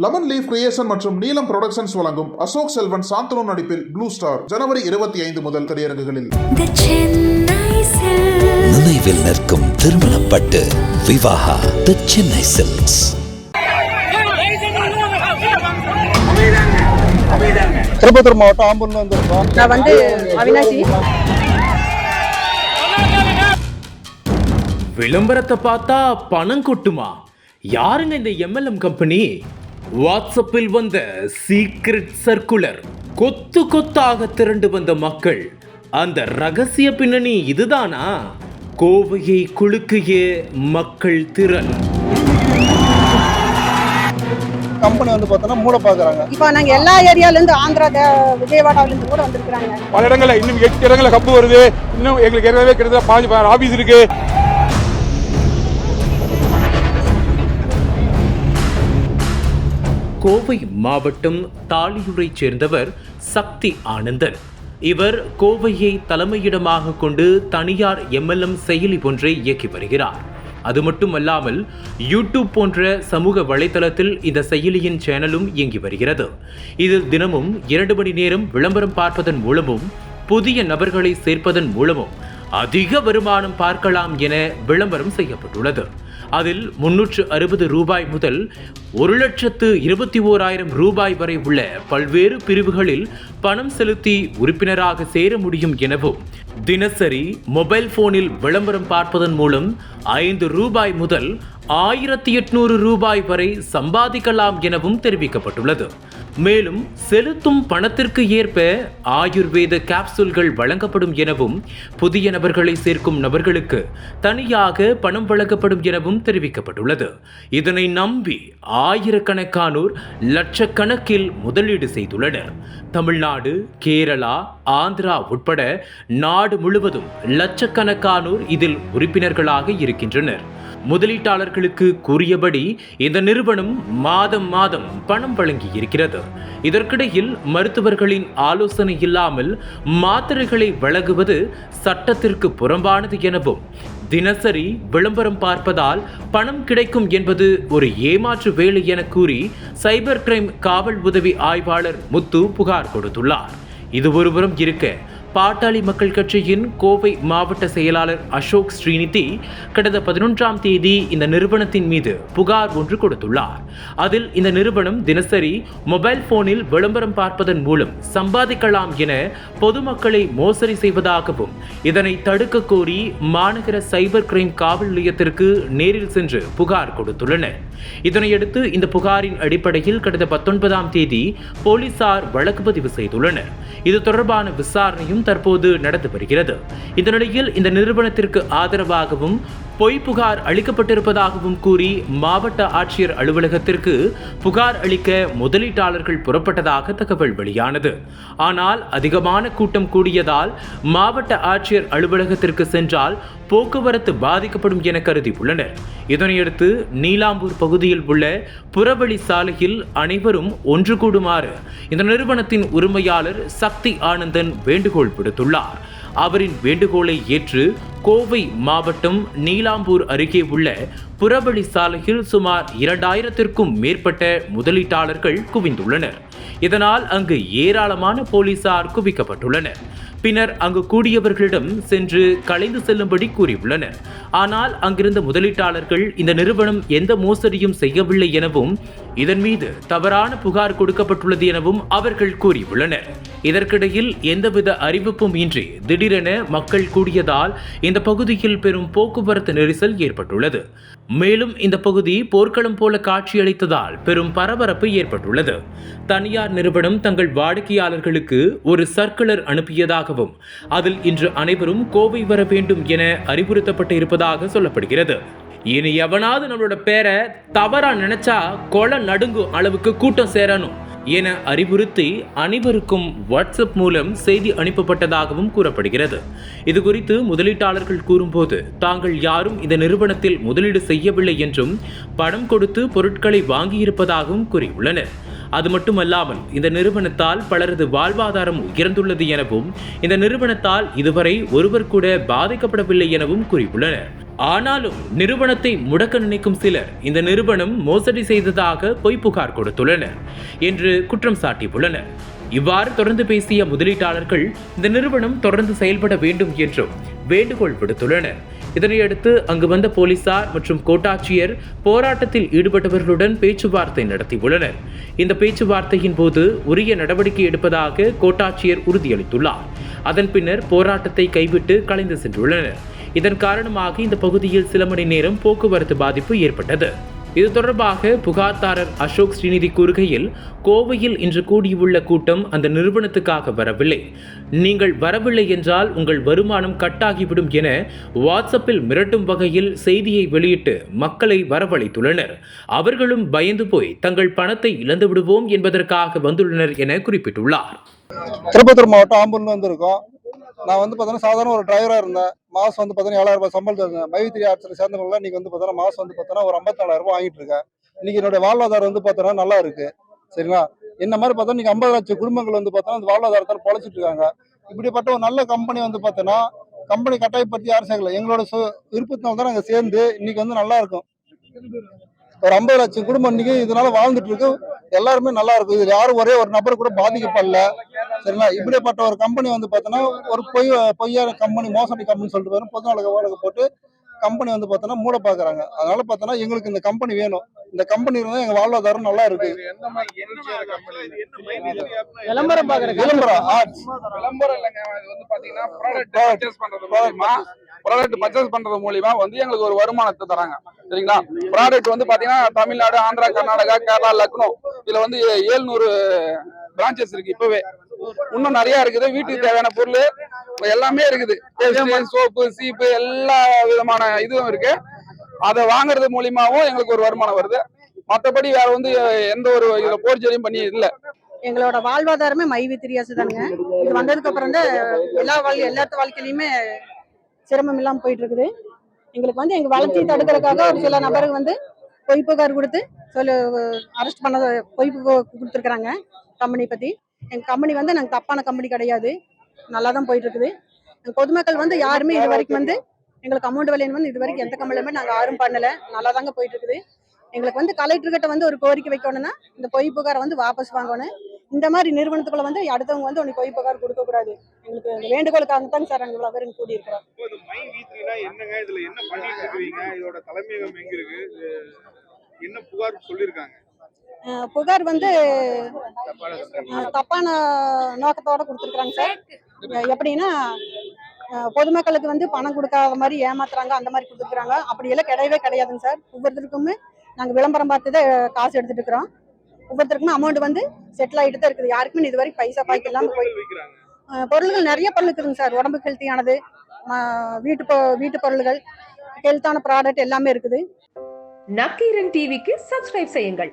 Lemon leaf creation மற்றும் நீலம் productions வழங்கும் அசோக் செல்வன் சாந்தனு நடிப்பில் ப்ளூ ஸ்டார் ஜனவரி இருபத்தி ஐந்து முதல் திரையரங்குகளில். நினைவில் நிற்கும் திருமணப்பட்டு விவாகா தி சென்னை சில்க்ஸ் திருப்பத்தூர் மாவட்டம் ஆம்பூர்ல வந்திருக்கோம். நான் வந்து அவினாசி. விளம்பரத்தை பார்த்தா பணம் கொட்டுமா? யாருங்க இந்த எம்எல்எம் கம்பெனி வாட்ஸ்அப்பில் வந்த சீக்ரெட் சர்க்குலர் கொத்து கொத்தாக திரண்டு வந்த மக்கள் அந்த ரகசிய பின்னணி இதுதானா? கோவையை குலுக்கிய மக்கள் திரள் கம்பெனி வந்து பார்த்தோன்னா மூட பாக்குறாங்க இப்போ நாங்க எல்லா ஏரியால இருந்து ஆந்திரா தே- விஜயவாடால இருந்து கூட வந்திருக்கிறாங்க. பல இடங்கள்ல இன்னும் எட்டு இடங்கள்ல கப்பு வருது. இன்னும் எங்களுக்கு ஏற்கனவே கிட்டத்தட்ட பாஞ்சு ஆபீஸ் இருக்கு. கோவை மாவட்டம் தாளியூரைச் சேர்ந்தவர் சக்தி ஆனந்தன். இவர் கோவையை தலைமையிடமாக கொண்டு தனியார் எம்எல்எம் செயலி ஒன்றை இயக்கி வருகிறார். அது மட்டுமல்லாமல் யூடியூப் போன்ற சமூக வலைதளத்தில் இந்த செயலியின் சேனலும் இயங்கி வருகிறது. இதில் தினமும் இரண்டு மணி நேரம் விளம்பரம் பார்ப்பதன் மூலமும் புதிய நபர்களை சேர்ப்பதன் மூலமும் அதிக வருமானம் பார்க்கலாம் என விளம்பரம் செய்யப்பட்டுள்ளது. அதில் முன்னூற்று அறுபது ரூபாய் முதல் ஒரு லட்சத்து இருபத்தி ஓராயிரம் ரூபாய் வரை உள்ள பல்வேறு பிரிவுகளில் பணம் செலுத்தி உறுப்பினராக சேர முடியும் எனவும் தினசரி மொபைல் போனில் விளம்பரம் பார்ப்பதன் மூலம் ஐந்து ரூபாய் முதல் ஆயிரத்தி எட்நூறு ரூபாய் வரை சம்பாதிக்கலாம் எனவும் தெரிவிக்கப்பட்டுள்ளது. மேலும் செலுத்தும் பணத்திற்கு ஏற்ப ஆயுர்வேத கேப்சூல்கள் வழங்கப்படும் எனவும் புதிய நபர்களை சேர்க்கும் நபர்களுக்கு தனியாக பணம் வழங்கப்படும் எனவும் தெரிவிக்கப்பட்டுள்ளது. இதனை நம்பி ஆயிரக்கணக்கானோர் லட்சக்கணக்கில் முதலீடு செய்துள்ளனர். தமிழ்நாடு கேரளா ஆந்திரா உட்பட நாடு முழுவதும் லட்சக்கணக்கானோர் இதில் உறுப்பினர்களாக இருக்கின்றனர். முதலீட்டாளர்களுக்கு கூறியபடி இந்த நிறுவனம் மாதம் மாதம் பணம் வழங்கி இருக்கிறது. இதற்கிடையில் மருத்துவர்களின் ஆலோசனை இல்லாமல் மாத்திரைகளை வழங்குவது சட்டத்திற்கு புறம்பானது எனவும் தினசரி விளம்பரம் பார்ப்பதால் பணம் கிடைக்கும் என்பது ஒரு ஏமாற்று வேலை என கூறி சைபர் கிரைம் காவல் உதவி ஆய்வாளர் முத்து புகார் கொடுத்துள்ளார். இது ஒருபுறம் இருக்க பாட்டாளி மக்கள் கட்சியின் கோவை மாவட்ட செயலாளர் அசோக் ஸ்ரீநிதி கடந்த பதினொன்றாம் தேதி இந்த நிறுவனத்தின் மீது புகார் ஒன்று கொடுத்துள்ளார். அதில் இந்த நிறுவனம் தினசரி மொபைல் போனில் விளம்பரம் பார்ப்பதன் மூலம் சம்பாதிக்கலாம் என பொதுமக்களை மோசடி செய்வதாகவும் இதனை தடுக்க கோரி மாநகர சைபர் கிரைம் காவல் நிலையத்திற்கு நேரில் சென்று புகார் கொடுத்துள்ளனர். இதனையடுத்து இந்த புகாரின் அடிப்படையில் கடந்த பத்தொன்பதாம் தேதி போலீசார் வழக்கு பதிவு செய்துள்ளனர். இது தொடர்பான விசாரணையும் தற்போது நடந்து வருகிறது. இந்த நிலையில் இந்த நிறுவனத்திற்கு ஆதரவாகவும் பொய் புகார் அளிக்கப்பட்டிருப்பதாகவும் கூறி மாவட்ட ஆட்சியர் அலுவலகத்திற்கு புகார் அளிக்க முதலீட்டாளர்கள் புறப்பட்டதாக தகவல் வெளியானது. ஆனால் அதிகமான கூட்டம் கூடியதால் மாவட்ட ஆட்சியர் அலுவலகத்திற்கு சென்றால் போக்குவரத்து பாதிக்கப்படும் என கருதி உள்ளனர் இதனையடுத்து நீலாம்பூர் பகுதியில் உள்ள புறவழி சாலையில் அனைவரும் ஒன்று கூடுமாறு இந்த நிறுவனத்தின் உரிமையாளர் சக்தி ஆனந்தன் வேண்டுகோள் விடுத்துள்ளார். அவரின் வேண்டுகோளை ஏற்று கோவை மாவட்டம் நீலாம்பூர் அருகே உள்ள புறவழி சாலையில் சுமார் இரண்டாயிரத்திற்கும் மேற்பட்ட முதலீட்டாளர்கள் குவிந்துள்ளனர். இதனால் அங்கு ஏராளமான போலீசார் குவிக்கப்பட்டுள்ளனர். பின்னர் அங்கு கூடியவர்களிடம் சென்று கலைந்து செல்லும்படி கூறியுள்ளனர். ஆனால் அங்கிருந்த முதலீட்டாளர்கள் இந்த நிறுவனம் எந்த மோசடியும் செய்யவில்லை எனவும் இதன் மீது தவறான புகார் கொடுக்கப்பட்டுள்ளது எனவும் அவர்கள் கூறியுள்ளனர். இதற்கிடையில் எந்தவித அறிவிப்பும் இன்றி திடீரென மக்கள் கூடியதால் இந்த பகுதியில் பெரும் போக்குவரத்து நெரிசல் ஏற்பட்டுள்ளது. மேலும் இந்த பகுதி போர்க்களம் போல காட்சியளித்ததால் பெரும் பரபரப்பு ஏற்பட்டுள்ளது. தனியார் நிறுவனம் தங்கள் வாடிக்கையாளர்களுக்கு ஒரு சர்க்குலர் அனுப்பியதாகவும் அதில் இன்று அனைவரும் கோவை வர வேண்டும் என அறிவுறுத்தப்பட்டிருப்பதாக இருப்பதாக சொல்லப்படுகிறது. இனி எவனாவது நம்மளோட பேரை தவறா நினைச்சா கொலை நடுங்கும் அளவுக்கு கூட்டம் சேரணும் என அறிவுறுத்தி அனைவருக்கும் வாட்ஸ்அப் மூலம் செய்தி அனுப்பப்பட்டதாகவும் கூறப்படுகிறது. இது குறித்து முதலீட்டாளர்கள் கூறும்போது தாங்கள் யாரும் இந்த நிறுவனத்தில் முதலீடு செய்யவில்லை என்றும் பணம் கொடுத்து பொருட்களை வாங்கியிருப்பதாகவும் கூறியுள்ளனர். அது மட்டுமல்லாமல் இந்த நிறுவனத்தால் பலரது வாழ்வாதாரம் உயர்ந்துள்ளது எனவும் இந்த நிறுவனத்தால் இதுவரை ஒருவர் கூட பாதிக்கப்படவில்லை எனவும் கூறியுள்ளனர். ஆனாலும் நிறுவனத்தை முடக்க நினைக்கும் சிலர் இந்த நிறுவனம் மோசடி செய்ததாக பொய் புகார் கொடுத்துள்ளனர் என்று குற்றம் சாட்டியுள்ளனர். இவ்வாறு தொடர்ந்து பேசிய முதலீட்டாளர்கள் இந்த நிறுவனம் தொடர்ந்து செயல்பட வேண்டும் என்றும் வேண்டுகோள் விடுத்துள்ளனர். இதனையடுத்து அங்கு வந்த போலீசார் மற்றும் கோட்டாட்சியர் போராட்டத்தில் ஈடுபட்டவர்களுடன் பேச்சுவார்த்தை நடத்தியுள்ளனர். இந்த பேச்சுவார்த்தையின் போது உரிய நடவடிக்கை எடுப்பதாக கோட்டாட்சியர் உறுதியளித்துள்ளார். அதன் பின்னர் போராட்டத்தை கைவிட்டு கலைந்து சென்றுள்ளனர். இதன் காரணமாக இந்த பகுதியில் சில மணி நேரம் போக்குவரத்து பாதிப்பு ஏற்பட்டது. இது தொடர்பாக புகார்தாரர் அசோக் ஸ்ரீநிதி கூறுகையில் கோவையில் இன்று கூடியுள்ள கூட்டம் அந்த நிறுவனத்துக்காக வரவில்லை. நீங்கள் வரவில்லை என்றால் உங்கள் வருமானம் கட்டாகிவிடும் என வாட்ஸ்அப்பில் மிரட்டும் வகையில் செய்தியை வெளியிட்டு மக்களை வரவழைத்துள்ளனர். அவர்களும் பயந்து போய் தங்கள் பணத்தை இழந்து விடுவோம் என்பதற்காக வந்துள்ளனர் என குறிப்பிட்டுள்ளார். திருப்பத்தூர் மாவட்டம் ஆம்பூர்ல வந்திருக்கோம். நான் வந்து பார்த்தோன்னா சாதாரண ஒரு டிரைவராக இருந்தேன். மாதம் வந்து பார்த்தீங்கன்னா ஏழாயிரம் ரூபாய் சம்பளம் இருந்தேன் மைத்திரி ஆட்சியில் சேர்ந்தவங்கள இன்னைக்கு வந்து பார்த்தோன்னா மாதம் வந்து பார்த்தோன்னா ஒரு ஐம்பத்தாலாயிரம் ரூபாய் வாங்கிட்டு இருக்கேன். இன்னைக்கு என்னுடைய வாழ்வாதாரம் வந்து பார்த்தோன்னா நல்லா இருக்கு. சரிங்களா? என்ன மாதிரி பார்த்தா இன்னைக்கு ஐம்பது லட்சம் குடும்பங்கள் வந்து பார்த்தோன்னா அந்த வாழ்வாதாரத்தில் பொழைச்சிட்டு இருக்காங்க. இப்படிப்பட்ட ஒரு நல்ல கம்பெனி வந்து பார்த்தோன்னா கம்பெனி கட்டாயப்படுத்தி யாரும் சேர்க்கல. எங்களோட சு விருப்பத்தினால தான் நாங்கள் சேர்ந்து இன்னைக்கு வந்து நல்லா இருக்கும். ஒரு ஐம்பது லட்சம் குடும்பம் இன்னைக்கு இதனால வாழ்ந்துட்டு இருக்கு. எல்லாருமே நல்லா இருக்கும் இது யாரும் ஒரே ஒரு நபர் கூட பாதிக்கப்படல. சரிங்களா? இப்படிப்பட்ட ஒரு கம்பெனி வந்து பார்த்தோன்னா ஒரு பொய் பொய்யான கம்பெனி மோசடி கம்பெனி சொல்லிட்டு வரும். பொது நலக வழக்கு போட்டு கம்பெனி வந்து பார்த்தோன்னா மூட பார்க்குறாங்க அதனால பார்த்தோன்னா எங்களுக்கு இந்த கம்பெனி வேணும். இந்த கம்பெனி இருந்தால் எங்கள் வாழ்வாதாரம் நல்லா இருக்கு. விளம்பரம் விளம்பரம் ஆர்ட்ஸ் விளம்பரம் இல்லைங்க. இது வந்து பாத்தீங்கன்னா ப்ராடக்ட் பர்ச்சேஸ் பண்றது மூலியமா ப்ராடக்ட் பர்ச்சேஸ் பண்றது மூலியமா வந்து எங்களுக்கு ஒரு வருமானத்தை தராங்க. சரிங்களா? ப்ராடக்ட் வந்து பாத்தீங்கன்னா தமிழ்நாடு ஆந்திரா கர்நாடகா கேரளா லக்னோ இதுல வந்து ஏழ்நூறு பிரான்ச்சஸ் இருக்கு இப்பவே. இன்னும் நிறைய இருக்குது. வீட்டுக்கு தேவையான பொருள் எல்லாமே இருக்குது. சோப்பு சீப்பு எல்லா விதமான இதுவும் இருக்கு. அதை வாங்குறது மூலியமாவும் எங்களுக்கு ஒரு வருமானம் வருது. மத்தபடி வேற வந்து எந்த ஒரு இதுல போர்ஜரியும் பண்ணி இல்ல. எங்களோட வாழ்வாதாரமே மைவி திரியாசு தானுங்க. இது வந்ததுக்கு அப்புறம் தான் எல்லா வாழ் எல்லாத்து வாழ்க்கையிலுமே சிரமம் இல்லாம போயிட்டு இருக்குது எங்களுக்கு வந்து எங்க வளர்ச்சியை தடுக்கிறதுக்காக ஒரு சில நபருக்கு வந்து பொய் புகார் கொடுத்து சொல்லு அரெஸ்ட் பண்ண பொய் புகார் கொடுத்துருக்குறாங்க கம்பெனி பத்தி. எங்க கம்பெனி வந்து நாங்க தப்பான கம்பெனி கிடையாது. நல்லா தான் போயிட்டு இருக்குது பொதுமக்கள் வந்து யாருமே இது வரைக்கும் வந்து எங்களுக்கு அமௌண்ட் விலைன்னு வந்து இது வரைக்கும் எந்த கம்பெனிலுமே நாங்கள் யாரும் பண்ணல. நல்லா தாங்க போயிட்டு இருக்குது எங்களுக்கு வந்து கலெக்டர்கிட்ட வந்து ஒரு கோரிக்கை வைக்கணும்னா இந்த பொய் புகாரை வந்து வாபஸ் வாங்கணும். இந்த மாதிரி நிறுவனத்துக்குள்ள வந்து அடுத்தவங்க வந்து உனக்கு பொய் புகார் கொடுக்க கூடாது. எங்களுக்கு வேண்டுகோளுக்காக தாங்க சார் நாங்கள் இவ்வளவு பேரும் கூடியிருக்கிறோம். என்னங்க? இதுல என்ன பண்ணிட்டு இருக்கீங்க? இதோட தலைமையகம் எங்க இருக்கு? என்ன புகார் சொல்லிருக்காங்க புகார் வந்து தப்பான நோக்கத்தோட கொடுத்துருக்குறாங்க சார். எப்படின்னா பொதுமக்களுக்கு வந்து பணம் கொடுக்காத மாதிரி ஏமாத்துறாங்க அந்த மாதிரி கொடுத்துருக்குறாங்க அப்படியெல்லாம் கிடையவே கிடையாதுங்க சார். ஒவ்வொருத்தருக்குமே நாங்கள் விளம்பரம் பார்த்து தான் காசு எடுத்துட்டு இருக்கிறோம். ஒவ்வொருத்தருக்குமே அமௌண்ட் வந்து செட்டில் ஆகிட்டு தான் இருக்குது. யாருக்குமே இது வரைக்கும் பைசா பாய்க்கு இல்லாமல் போய் பொருள்கள் நிறைய பொருள் இருக்குதுங்க சார். உடம்புக்கு ஹெல்த்தியானது வீட்டு பொ- வீட்டு பொருள்கள் ஹெல்த்தான ப்ராடக்ட் எல்லாமே இருக்குது. நக்கீரன் டிவிக்கு சப்ஸ்கிரைப் செய்யுங்கள்.